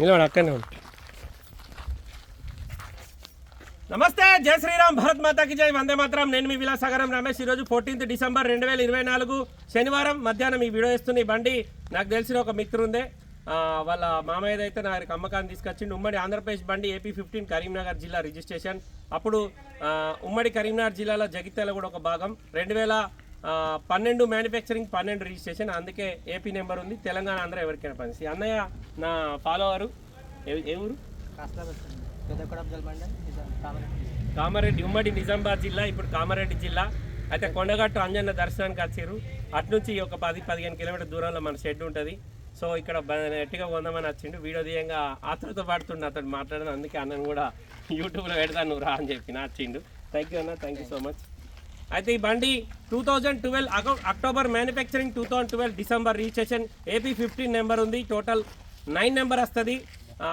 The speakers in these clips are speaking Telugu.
నిలబడి అక్కడనే ఉంటా నమస్తే జై శ్రీరామ్ భరత్ మాతాకి జై వందే మాత్రం. నేను మీ విలాసాగరం రమేష్. ఈరోజు ఫోర్టీన్త్ డిసెంబర్ రెండు వేల ఇరవై నాలుగు శనివారం మధ్యాహ్నం ఈ వీడియో ఇస్తున్న బండి నాకు తెలిసిన ఒక మిత్రుందే. వాళ్ళ మామయ్య అయితే నాకు అమ్మకాన్ని తీసుకొచ్చిండు. ఉమ్మడి ఆంధ్రప్రదేశ్ బండి ఏపీ ఫిఫ్టీన్ కరీంనగర్ జిల్లా రిజిస్ట్రేషన్. అప్పుడు ఉమ్మడి కరీంనగర్ జిల్లాలో జగిత్యాల కూడా ఒక భాగం. రెండు వేల పన్నెండు మ్యానుఫ్యాక్చరింగ్ పన్నెండు రిజిస్ట్రేషన్ అందుకే ఏపీ నెంబర్ ఉంది. తెలంగాణ ఆంధ్ర ఎవరికైనా పని అన్నయ్య నా ఫాలోవరు ఏ- ఊరు? కామారెడ్డి ఉమ్మడి నిజామాబాద్ జిల్లా ఇప్పుడు కామారెడ్డి జిల్లా. అయితే కొండగట్టు అంజన్న దర్శనానికి వచ్చారు. అటు నుంచి ఒక పది పదిహేను కిలోమీటర్ దూరంలో మన షెడ్ ఉంటుంది. సో ఇక్కడ బ- నెట్గా కొందామని వచ్చిండు. వీడియో తీయంగా ఆతృత పడుతుండే అతడు మాట్లాడిన అందుకే అన్నను కూడా యూట్యూబ్లో పెడతాను నువ్వు రా అని చెప్పి వచ్చిండు. థ్యాంక్ యూ అన్న థ్యాంక్ యూ సో మచ్ అయితే ఈ బండి two thousand twelve October manufacturing two thousand twelve December registration AP fifteen number ఉంది టోటల్ నైన్ నెంబర్ వస్తుంది.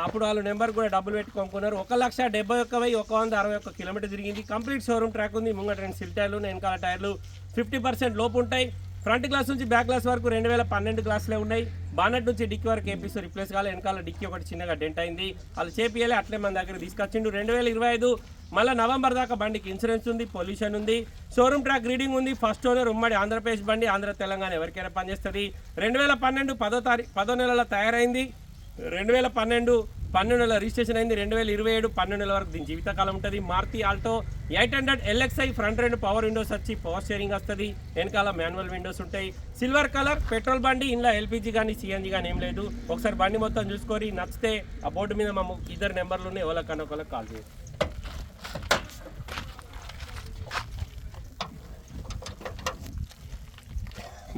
అప్పుడు వాళ్ళు నెంబర్ కూడా డబ్బులు పెట్టుకొనుకున్నారు ఒక లక్ష డెబ్బై ఒక్క వెయ్యి ఒక వంద అరవై ఒక్క కిలోమీటర్ తిరిగింది. కంప్లీట్ షోరూమ్ ట్రాక్ ఉంది. ముంగట రెండు సిల్ టైర్లు వెనకాల టైర్లు ఫిఫ్టీ పర్సెంట్ లోపు ఉంటాయి. ఫ్రంట్ గ్లాస్ నుంచి బ్యాక్ గ్లాస్ వరకు రెండు వేల పన్నెండు గ్లాసులే ఉన్నాయి. బానట్ నుంచి డిక్కి వరకు ఏపీస్ రిప్లేస్ కావాలి వెనకాల డిక్కి ఒకటి చిన్నగా డెంట్ అయింది. వాళ్ళు చేపియాలి అట్లే మన దగ్గర తీసుకొచ్చిండు. రెండు వేల ఇరవై ఐదు మళ్ళీ నవంబర్ దాకా బండికి ఇన్సూరెన్స్ ఉంది పొల్యూషన్ ఉంది షోరూమ్ ట్రాక్ రీడింగ్ ఉంది ఫస్ట్ ఓనర్ ఉమ్మడి ఆంధ్రప్రదేశ్ బండి ఆంధ్ర తెలంగాణ ఎవరికైనా పనిచేస్తుంది. రెండు వేల పన్నెండు పదో తారీఖు పదో నెలలో తయారైంది. రెండు వేల పన్నెండు పన్నెండు నెలల రిజిస్ట్రేషన్ అయింది. రెండు వేల ఇరవై ఏడు పన్నెండు నెలల వరకు దీని జీవితకాలం ఉంటుంది. Maruti Alto eight hundred LXI front రెండు పవర్ విండోస్ వచ్చి పవర్ షేరింగ్ వస్తుంది. వెనకాల మాన్యువల్ విండోస్ ఉంటాయి. సిల్వర్ కలర్ పెట్రోల్ బండి ఇంట్లో ఎల్పిజి కానీ సిఎన్జి కానీ ఏం లేదు. ఒకసారి బండి మొత్తం చూసుకొని నచ్చితే ఆ బోర్డు మీద మా ఇద్దరు నెంబర్లు ఉన్నాయి. ఎవరికన్నా ఒకళ్ళకి కాల్ చేయండి.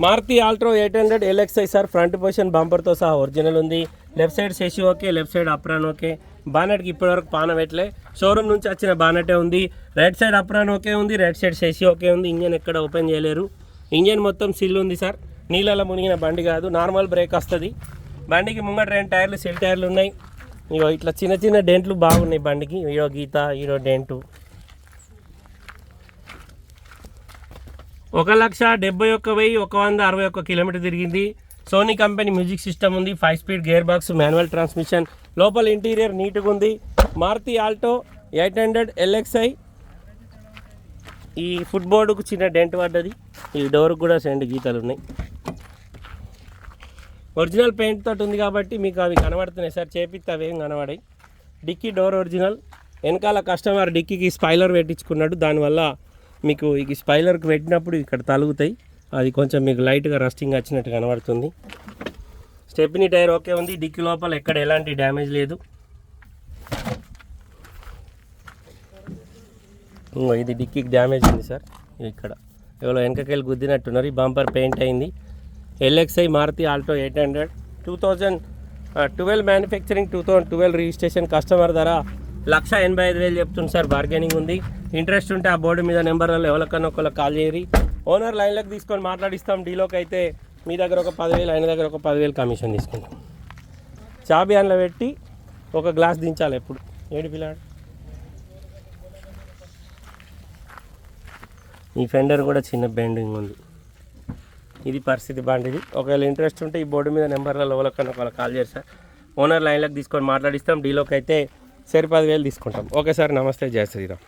Maruti Alto eight hundred LXI sir front position బంపర్తో సహా ఒరిజినల్ ఉంది. Left side chassis okay left side apron okay. బానెట్కి ఇప్పటివరకు పాన పెట్టలే షోరూమ్ నుంచి వచ్చిన బానెటే ఉంది. రైట్ సైడ్ అప్రాన్ ఓకే ఉంది రైట్ సైడ్ శశి ఓకే ఉంది. ఇంజన్ ఎక్కడ ఓపెన్ చేయలేరు. ఇంజన్ మొత్తం సిల్ ఉంది సార్. నీళ్ళలో మునిగిన బండి కాదు నార్మల్ బ్రేక్ వస్తుంది. బండికి ముంగట రెండు టైర్లు సిల్ టైర్లు ఉన్నాయి. ఇగో ఇట్లా చిన్న చిన్న డెంట్లు బాగున్నాయి బండికి. ఈడో గీత ఈడో డెంటు. ఒక లక్ష డెబ్బై ఒక్క వెయ్యి ఒక వంద అరవై ఒక్క కిలోమీటర్ తిరిగింది. సోనీ కంపెనీ మ్యూజిక్ సిస్టమ్ ఉంది. Five speed gear box manual transmission లోపల ఇంటీరియర్ నీట్గా ఉంది. Maruti Alto eight hundred LXI ఈ ఫుట్ బోర్డుకు చిన్న డెంట్ పడ్డది. ఈ డోర్కి కూడా రెండు గీతలు ఉన్నాయి. ఒరిజినల్ పెయింట్ తోటి ఉంది కాబట్టి మీకు అవి కనబడుతున్నాయి. సార్ చేపిస్తే అవి ఏం కనబడాయి. డిక్కీ డోర్ ఒరిజినల్ వెనకాల కస్టమర్ డిక్కీకి స్పైలర్ పెట్టించుకున్నాడు. దానివల్ల మీకు ఈ స్పైలర్కి పెట్టినప్పుడు ఇక్కడ తలుగుతాయి. అది కొంచెం మీకు లైట్గా రస్టింగ్ వచ్చినట్టు కనబడుతుంది. స్టెప్ని టైర్ ఓకే ఉంది. డిక్కీ లోపల ఎక్కడ ఎలాంటి డ్యామేజ్ లేదు. ఇది డిక్కీకి డ్యామేజ్ ఉంది సార్. ఇక్కడ. ఎవరో వెనకకెళ్ళి గుద్దినట్టున్నారు. ఈ బంపర్ పెయింట్ అయింది. LXI Maruti Alto eight hundred. Two thousand twelve manufacturing two thousand twelve registration customer ధర లక్ష ఎనభై ఐదు వేలు చెప్తుంది సార్. బార్గెనింగ్ ఉంది. ఇంట్రెస్ట్ ఉంటే ఆ బోర్డు మీద నెంబర్లలో ఎవరికన్నా ఒకళ్ళకి కాల్ చేయరి. ఓనర్ లైన్లోకి తీసుకొని మాట్లాడిస్తాం. డీలోకి అయితే మీ దగ్గర ఒక పదివేలు ఆయన దగ్గర ఒక పదివేలు కమిషన్ తీసుకుంటాం. చాబియాన్లో పెట్టి ఒక గ్లాస్ దించాలి ఎప్పుడు. ఏడు పిల్లాడు. ఈ ఫెండర్ కూడా చిన్న బెండింగ్ ఉంది. ఇది పరిస్థితి బాండిది ఒకవేళ ఇంట్రెస్ట్ ఉంటే ఈ బోర్డు మీద నెంబర్లలో ఎవరికన్నా ఒకళ్ళకి కాల్ చేస్తారు ఓనర్ లైన్లోకి తీసుకొని మాట్లాడిస్తాం. డీలోకి అయితే సరి పదివేలు తీసుకుంటాం. ఓకే సార్ నమస్తే. జయ శ్రీరామ్.